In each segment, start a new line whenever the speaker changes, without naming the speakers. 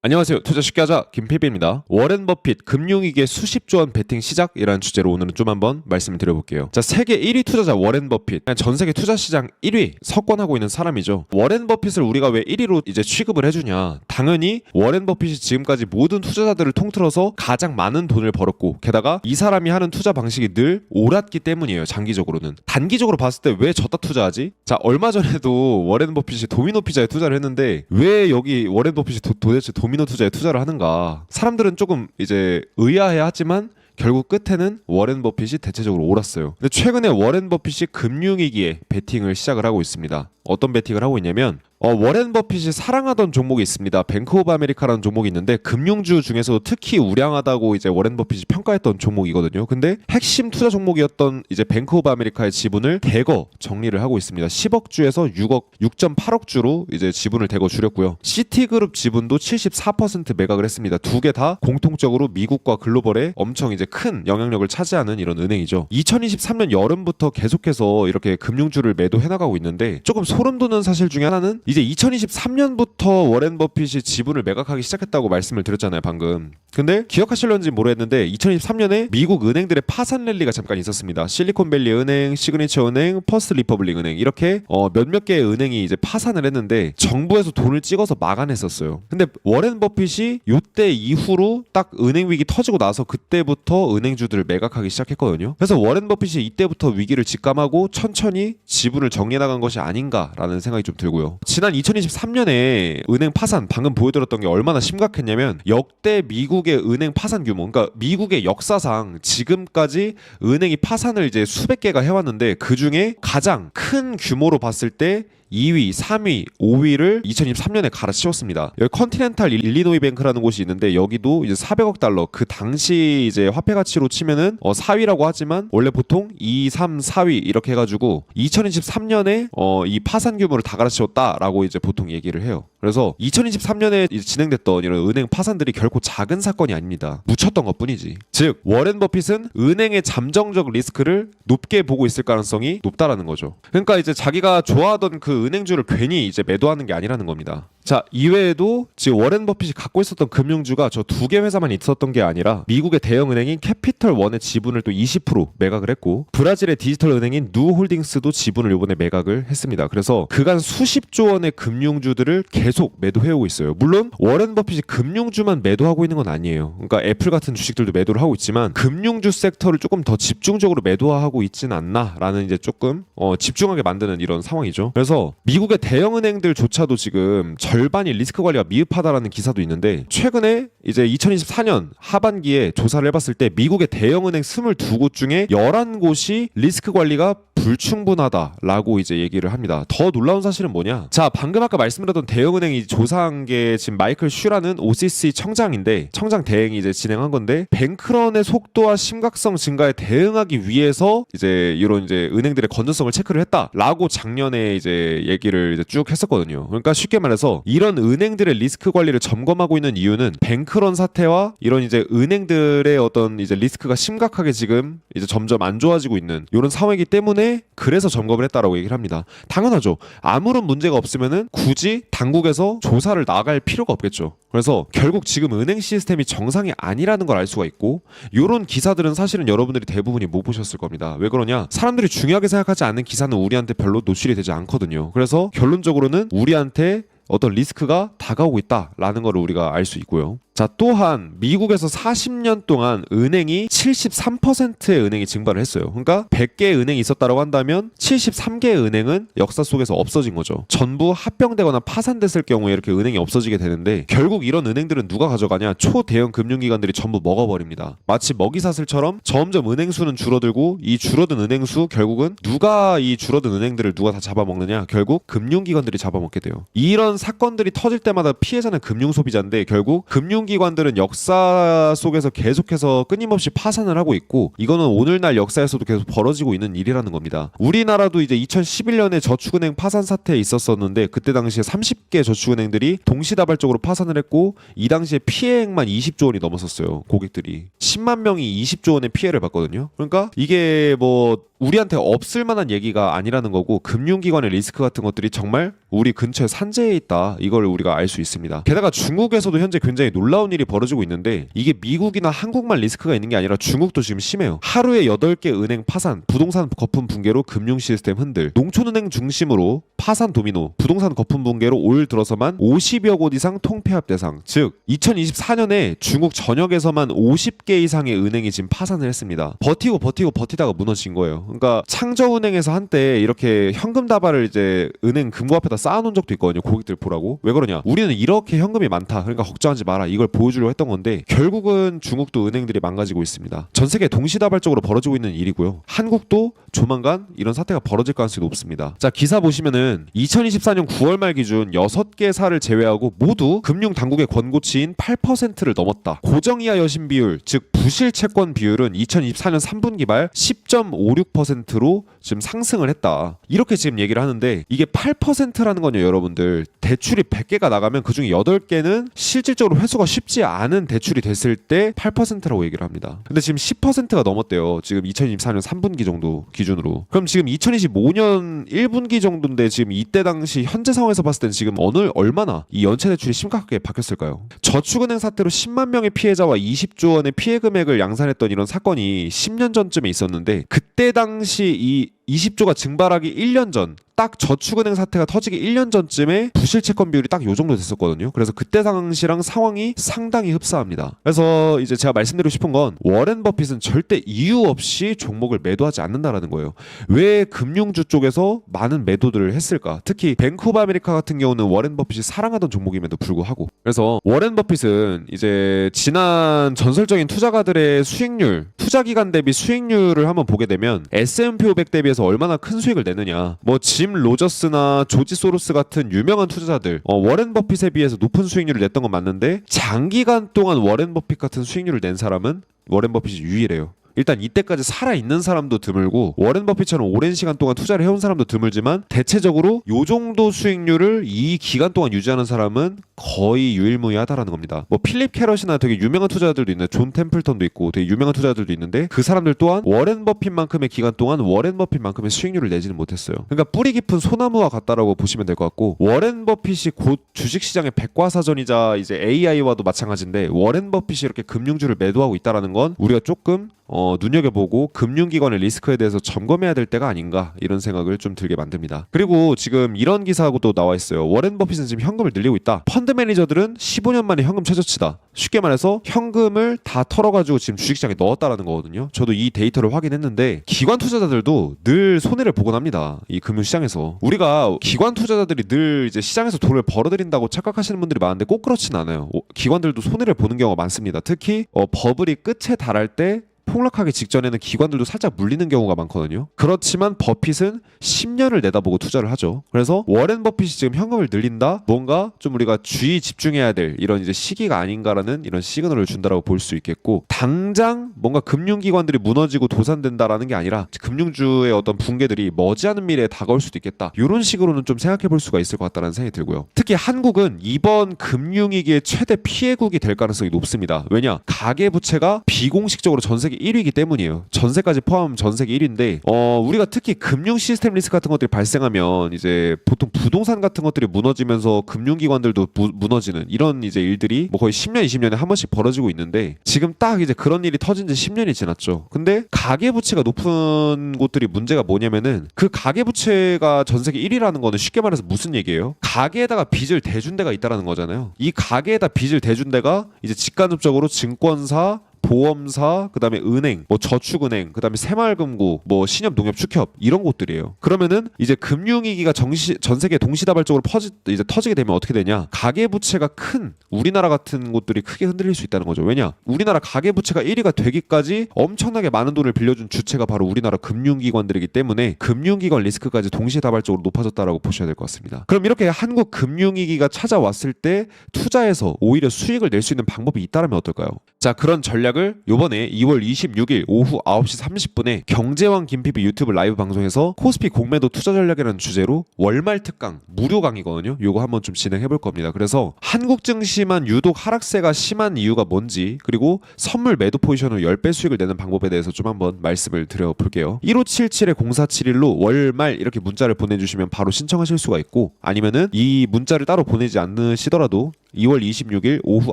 안녕하세요. 투자 쉽게 하자 김PB입니다. 워렌 버핏 금융위기의 수십조 원 베팅 시작이라는 주제로 오늘은 좀 한번 말씀을 드려볼게요. 자, 세계 1위 투자자 워렌 버핏. 전 세계 투자 시장 1위 석권하고 있는 사람이죠. 워렌 버핏을 우리가 왜 1위로 이제 취급을 해주냐? 당연히 워렌 버핏이 지금까지 모든 투자자들을 통틀어서 가장 많은 돈을 벌었고 게다가 이 사람이 하는 투자 방식이 늘 옳았기 때문이에요. 장기적으로는. 단기적으로 봤을 때왜 졌다 투자하지? 자, 얼마 전에도 워렌 버핏이 도미노 피자에 투자를 했는데 왜 여기 워렌 버핏이 도, 도대체 도미노 투자에 투자를 하는가? 사람들은 조금 이제 의아해 하지만 결국 끝에는 워렌 버핏이 대체적으로 옳았어요. 근데 최근에 워렌 버핏이 금융위기에 베팅을 시작을 하고 있습니다. 어떤 베팅을 하고 있냐면 어, 워렌 버핏이 사랑하던 종목이 있습니다. 뱅크 오브 아메리카라는 종목이 있는데 금융주 중에서도 특히 우량하다고 이제 워렌 버핏이 평가했던 종목이거든요. 근데 핵심 투자 종목이었던 이제 뱅크 오브 아메리카의 지분을 대거 정리를 하고 있습니다. 10억 주에서 6억 6.8억 주로 이제 지분을 대거 줄였고요. 시티그룹 지분도 74% 매각을 했습니다. 두 개 다 공통적으로 미국과 글로벌에 엄청 이제 큰 영향력을 차지하는 이런 은행이죠. 2023년 여름부터 계속해서 이렇게 금융주를 매도해 나가고 있는데 조금 소름 돋는 사실 중에 하나는 이제 2023년부터 워렌 버핏이 지분을 매각하기 시작했다고 말씀을 드렸잖아요, 방금. 근데 기억하실런지 모르겠는데 2023년에 미국 은행들의 파산 랠리가 잠깐 있었습니다. 실리콘밸리 은행, 시그니처 은행, 퍼스트 리퍼블릭 은행 이렇게 어, 몇몇 개의 은행이 이제 파산을 했는데 정부에서 돈을 찍어서 막아냈었어요. 근데 워렌 버핏이 요때 이후로 딱 은행 위기 터지고 나서 그때부터 은행주들을 매각하기 시작했거든요. 그래서 워렌 버핏이 이때부터 위기를 직감하고 천천히 지분을 정리해 나간 것이 아닌가라는 생각이 좀 들고요. 지난 2023년에 은행 파산 방금 보여드렸던 게 얼마나 심각했냐면 역대 미국의 은행 파산 규모 그러니까 미국의 역사상 지금까지 은행이 파산을 이제 수백 개가 해왔는데 그 중에 가장 큰 규모로 봤을 때 2위, 3위, 5위를 2023년에 갈아치웠습니다. 여기 컨티넨탈 일리노이 뱅크라는 곳이 있는데 여기도 이제 400억 달러 그 당시 이제 화폐 가치로 치면은 어 4위라고 하지만 원래 보통 2, 3, 4위 이렇게 해가지고 2023년에 어 이 파산 규모를 다 갈아치웠다라고 이제 보통 얘기를 해요. 그래서 2023년에 이제 진행됐던 이런 은행 파산들이 결코 작은 사건이 아닙니다. 묻혔던 것 뿐이지. 즉 워렌 버핏은 은행의 잠정적 리스크를 높게 보고 있을 가능성이 높다라는 거죠. 그러니까 이제 자기가 좋아하던 그 은행주를 괜히 이제 매도하는 게 아니라는 겁니다. 자 이외에도 지금 워렌 버핏이 갖고 있었던 금융주가 저 두 개 회사만 있었던 게 아니라 미국의 대형 은행인 캐피털 원의 지분을 또 20% 매각을 했고 브라질의 디지털 은행인 누홀딩스도 지분을 이번에 매각을 했습니다. 그래서 그간 수십조 원의 금융주들을 계속 매도해오고 있어요. 물론 워렌 버핏이 금융주만 매도하고 있는 건 아니에요. 그러니까 애플 같은 주식들도 매도를 하고 있지만 금융주 섹터를 조금 더 집중적으로 매도하고 있진 않나라는 이제 조금 어, 집중하게 만드는 이런 상황이죠. 그래서 미국의 대형 은행들조차도 지금 절 반이 리스크 관리가 미흡하다라는 기사도 있는데 최근에 이제 2024년 하반기에 조사를 해봤을 때 미국의 대형 은행 22곳 중에 11곳이 리스크 관리가 불충분하다라고 이제 얘기를 합니다. 더 놀라운 사실은 뭐냐? 자, 방금 아까 말씀드렸던 대형은행이 조사한 게 지금 마이클 슈라는 OCC 청장인데 청장 대행이 이제 진행한 건데 뱅크런의 속도와 심각성 증가에 대응하기 위해서 이제 이런 이제 은행들의 건전성을 체크를 했다라고 작년에 이제 얘기를 이제 쭉 했었거든요. 그러니까 쉽게 말해서 이런 은행들의 리스크 관리를 점검하고 있는 이유는 뱅크런 사태와 이런 이제 은행들의 어떤 이제 리스크가 심각하게 지금 이제 점점 안 좋아지고 있는 이런 상황이기 때문에 그래서 점검을 했다라고 얘기를 합니다. 당연하죠. 아무런 문제가 없으면은 굳이 당국에서 조사를 나갈 필요가 없겠죠. 그래서 결국 지금 은행 시스템이 정상이 아니라는 걸 알 수가 있고 이런 기사들은 사실은 여러분들이 대부분이 못 보셨을 겁니다. 왜 그러냐? 사람들이 중요하게 생각하지 않는 기사는 우리한테 별로 노출이 되지 않거든요. 그래서 결론적으로는 우리한테 어떤 리스크가 다가오고 있다라는 걸 우리가 알 수 있고요. 자, 또한 미국에서 40년 동안 은행이 73%의 은행이 증발을 했어요. 그러니까 100개의 은행이 있었다고 한다면 73개의 은행은 역사 속에서 없어진 거죠. 전부 합병되거나 파산됐을 경우에 이렇게 은행이 없어지게 되는데 결국 이런 은행들은 누가 가져가냐? 초대형 금융기관들이 전부 먹어버립니다. 마치 먹이사슬처럼 점점 은행 수는 줄어들고 이 줄어든 은행 수 결국은 누가 이 줄어든 은행들을 누가 다 잡아먹느냐? 결국 금융기관들이 잡아먹게 돼요. 이런 사건들이 터질 때마다 피해자는 금융소비자인데 결국 금융 기관들은 역사 속에서 계속해서 끊임없이 파산을 하고 있고 이거는 오늘날 역사에서도 계속 벌어지고 있는 일이라는 겁니다. 우리나라도 이제 2011년에 저축은행 파산 사태에 있었었는데 그때 당시에 30개 저축은행들이 동시다발적으로 파산을 했고 이 당시에 피해액만 20조 원이 넘었었어요. 고객들이 10만 명이 20조 원의 피해를 봤거든요. 그러니까 이게 뭐 우리한테 없을 만한 얘기가 아니라는 거고 금융기관의 리스크 같은 것들이 정말 우리 근처에 산재에 있다. 이걸 우리가 알 수 있습니다. 게다가 중국에서도 현재 굉장히 놀라운 일이 벌어지고 있는데 이게 미국이나 한국만 리스크가 있는 게 아니라 중국도 지금 심해요. 하루에 8개 은행 파산, 부동산 거품 붕괴로 금융 시스템 흔들, 농촌은행 중심으로 파산 도미노, 부동산 거품 붕괴로 올 들어서만 50여 곳 이상 통폐합 대상. 즉 2024년에 중국 전역에서만 50개 이상의 은행이 지금 파산을 했습니다. 버티고 버티고 버티다가 무너진 거예요. 그러니까 창저은행에서 한때 이렇게 현금 다발을 이제 은행 금고 앞에다 쌓아놓은 적도 있거든요. 고객들 보라고. 왜 그러냐? 우리는 이렇게 현금이 많다. 그러니까 걱정하지 마라. 이걸 보여주려고 했던 건데 결국은 중국도 은행들이 망가지고 있습니다. 전 세계 동시다발적으로 벌어지고 있는 일이고요. 한국도 조만간 이런 사태가 벌어질 가능성이 높습니다. 자 기사 보시면은 2024년 9월 말 기준 6개 사를 제외하고 모두 금융 당국의 권고치인 8%를 넘었다. 고정 이하 여신 비율 즉 부실 채권 비율은 2024년 3분기 말 10.56%로 지금 상승을 했다. 이렇게 지금 얘기를 하는데 이게 8%라는 건요, 여러분들. 대출이 100개가 나가면 그 중에 8개는 실질적으로 회수가 쉽지 않은 대출이 됐을 때 8%라고 얘기를 합니다. 근데 지금 10%가 넘었대요. 지금 2024년 3분기 정도 기준으로. 그럼 지금 2025년 1분기 정도인데 지금 이때 당시 현재 상황에서 봤을 땐 지금 어느 얼마나 이 연체 대출이 심각하게 바뀌었을까요? 저축은행 사태로 10만 명의 피해자와 20조 원의 피해 금 액을 양산했던 이런 사건이 10년 전쯤에 있었는데 그때 당시 이 20조가 증발하기 1년 전, 딱 저축은행 사태가 터지기 1년 전쯤에 부실 채권 비율이 딱 요 정도 됐었거든요. 그래서 그때 당시랑 상황이 상당히 흡사합니다. 그래서 이제 제가 말씀드리고 싶은 건 워렌 버핏은 절대 이유 없이 종목을 매도하지 않는다라는 거예요. 왜 금융주 쪽에서 많은 매도들을 했을까? 특히 뱅크 오브 아메리카 같은 경우는 워렌 버핏이 사랑하던 종목임에도 불구하고 그래서 워렌 버핏은 이제 지난 전설적인 투자가들의 수익률, 투자 기간 대비 수익률을 한번 보게 되면 S&P 500 대비해서 얼마나 큰 수익을 내느냐. 뭐 짐 로저스나 조지 소로스 같은 유명한 투자자들 어, 워렌 버핏에 비해서 높은 수익률을 냈던 건 맞는데 장기간 동안 워렌 버핏 같은 수익률을 낸 사람은 워렌 버핏이 유일해요. 일단 이때까지 살아 있는 사람도 드물고 워렌 버핏처럼 오랜 시간 동안 투자를 해온 사람도 드물지만 대체적으로 요 정도 수익률을 이 기간 동안 유지하는 사람은 거의 유일무이하다라는 겁니다. 뭐 필립 캐럿이나 되게 유명한 투자자들도 있는데 존 템플턴도 있고 되게 유명한 투자자들도 있는데 그 사람들 또한 워렌 버핏만큼의 기간 동안 워렌 버핏만큼의 수익률을 내지는 못했어요. 그러니까 뿌리 깊은 소나무와 같다라고 보시면 될 것 같고 워렌 버핏이 곧 주식 시장의 백과사전이자 이제 AI와도 마찬가지인데 워렌 버핏이 이렇게 금융주를 매도하고 있다라는 건 우리가 조금 어, 눈여겨보고 금융기관의 리스크에 대해서 점검해야 될 때가 아닌가 이런 생각을 좀 들게 만듭니다. 그리고 지금 이런 기사하고도 나와 있어요. 워렌 버핏은 지금 현금을 늘리고 있다. 펀드 매니저들은 15년 만에 현금 최저치다. 쉽게 말해서 현금을 다 털어가지고 지금 주식시장에 넣었다라는 거거든요. 저도 이 데이터를 확인했는데 기관 투자자들도 늘 손해를 보곤 합니다. 이 금융시장에서 우리가 기관 투자자들이 늘 이제 시장에서 돈을 벌어들인다고 착각하시는 분들이 많은데 꼭 그렇진 않아요. 오, 기관들도 손해를 보는 경우가 많습니다. 특히 어, 버블이 끝에 달할 때 폭락하기 직전에는 기관들도 살짝 물리는 경우가 많거든요. 그렇지만 버핏은 10년을 내다보고 투자를 하죠. 그래서 워렌 버핏이 지금 현금을 늘린다? 뭔가 좀 우리가 주의 집중해야 될 이런 이제 시기가 아닌가라는 이런 시그널을 준다라고 볼 수 있겠고 당장 뭔가 금융기관들이 무너지고 도산된다라는 게 아니라 금융주의 어떤 붕괴들이 머지않은 미래에 다가올 수도 있겠다. 이런 식으로는 좀 생각해 볼 수가 있을 것 같다는 생각이 들고요. 특히 한국은 이번 금융위기의 최대 피해국이 될 가능성이 높습니다. 왜냐? 가계부채가 비공식적으로 전 세계 1위이기 때문이에요. 전세까지 포함 전 세계 1위인데 어 우리가 특히 금융 시스템 리스크 같은 것들이 발생하면 이제 보통 부동산 같은 것들이 무너지면서 금융기관들도 무, 무너지는 이런 이제 일들이 뭐 거의 10년 20년에 한 번씩 벌어지고 있는데 지금 딱 이제 그런 일이 터진 지 10년이 지났죠. 근데 가계 부채가 높은 곳들이 문제가 뭐냐면은 그 가계 부채가 전 세계 1위라는 거는 쉽게 말해서 무슨 얘기예요? 가계에다가 빚을 대준 데가 있다라는 거잖아요. 이 가계에다 빚을 대준 데가 이제 직간접적으로 증권사 보험사, 그다음에 은행, 뭐 저축은행, 그다음에 새마을금고, 뭐 신협농협축협 이런 곳들이에요. 그러면은 이제 금융위기가 정시, 전 세계 동시다발적으로 퍼지 이제 터지게 되면 어떻게 되냐? 가계 부채가 큰 우리나라 같은 곳들이 크게 흔들릴 수 있다는 거죠. 왜냐? 우리나라 가계 부채가 1위가 되기까지 엄청나게 많은 돈을 빌려준 주체가 바로 우리나라 금융기관들이기 때문에 금융기관 리스크까지 동시다발적으로 높아졌다라고 보셔야 될 것 같습니다. 그럼 이렇게 한국 금융위기가 찾아왔을 때 투자해서 오히려 수익을 낼 수 있는 방법이 있다면 어떨까요? 자 그런 전략 전략을 요번에 2월 26일 오후 9시 30분에 경제왕 김PB 유튜브 라이브 방송에서 코스피 공매도 투자 전략이라는 주제로 월말 특강 무료 강의거든요. 요거 한번 좀 진행해 볼 겁니다. 그래서 한국 증시만 유독 하락세가 심한 이유가 뭔지 그리고 선물 매도 포지션으로 10배 수익을 내는 방법에 대해서 좀 한번 말씀을 드려 볼게요. 1577에 0471로 월말 이렇게 문자를 보내주시면 바로 신청하실 수가 있고 아니면은 이 문자를 따로 보내지 않으시더라도 2월 26일 오후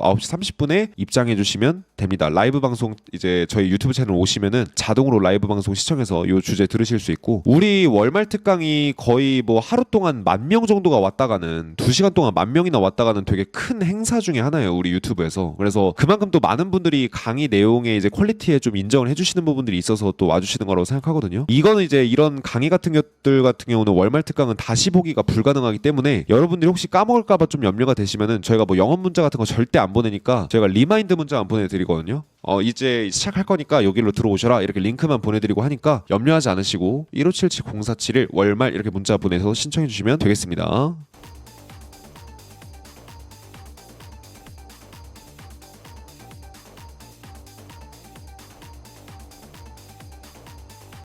9시 30분에 입장해 주시면 됩니다. 라이브 방송 이제 저희 유튜브 채널 오시면은 자동으로 라이브 방송 시청해서 요 주제 들으실 수 있고 우리 월말 특강이 거의 뭐 하루 동안 만 명 정도가 왔다 가는 2시간 동안 만 명이나 왔다 가는 되게 큰 행사 중에 하나예요. 우리 유튜브에서. 그래서 그만큼 또 많은 분들이 강의 내용의 이제 퀄리티에 좀 인정을 해 주시는 부분들이 있어서 또 와 주시는 거라고 생각하거든요. 이거는 이제 이런 강의 같은 것들 같은 경우는 월말 특강은 다시 보기가 불가능하기 때문에 여러분들이 혹시 까먹을까 봐 좀 염려가 되시면은 저희가 뭐 영업 문자 같은 거 절대 안 보내니까 저희가 리마인드 문자 안 보내드리거든요. 어 이제 시작할 거니까 여기로 들어오셔라 이렇게 링크만 보내드리고 하니까 염려하지 않으시고 1577-0471 월말 이렇게 문자 보내서 신청해 주시면 되겠습니다.